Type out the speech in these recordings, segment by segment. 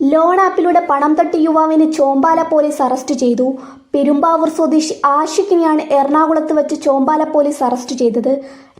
Loan ആപ്പിലൂടെ പണം തട്ടി യുവാവിനെ ചോമ്പാല പോലീസ് അറസ്റ്റ് ചെയ്തു. പെരുമ്പാവൂർ സ്വദേശി ആഷിഖിനെയാണ് എറണാകുളത്ത് വെച്ച് ചോമ്പാല പോലീസ് അറസ്റ്റ് ചെയ്തത്.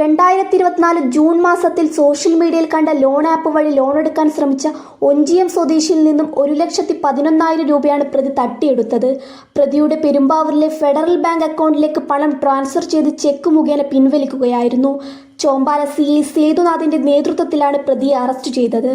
രണ്ടായിരത്തി ഇരുപത്തിനാല് ജൂൺ മാസത്തിൽ സോഷ്യൽ മീഡിയയിൽ കണ്ട ലോൺ ആപ്പ് വഴി ലോൺ എടുക്കാൻ ശ്രമിച്ച ഒഞ്ചിയം സ്വദേശിയിൽ നിന്നും ഒരു ലക്ഷത്തി പതിനൊന്നായിരം രൂപയാണ് പ്രതി തട്ടിയെടുത്തത്. പ്രതിയുടെ പെരുമ്പാവൂരിലെ ഫെഡറൽ ബാങ്ക് അക്കൗണ്ടിലേക്ക് പണം ട്രാൻസ്ഫർ ചെയ്ത് ചെക്ക് മുഖേന പിൻവലിക്കുകയായിരുന്നു. ചോമ്പാല സി എ സേതുനാഥിന്റെ നേതൃത്വത്തിലാണ് പ്രതിയെ അറസ്റ്റ് ചെയ്തത്.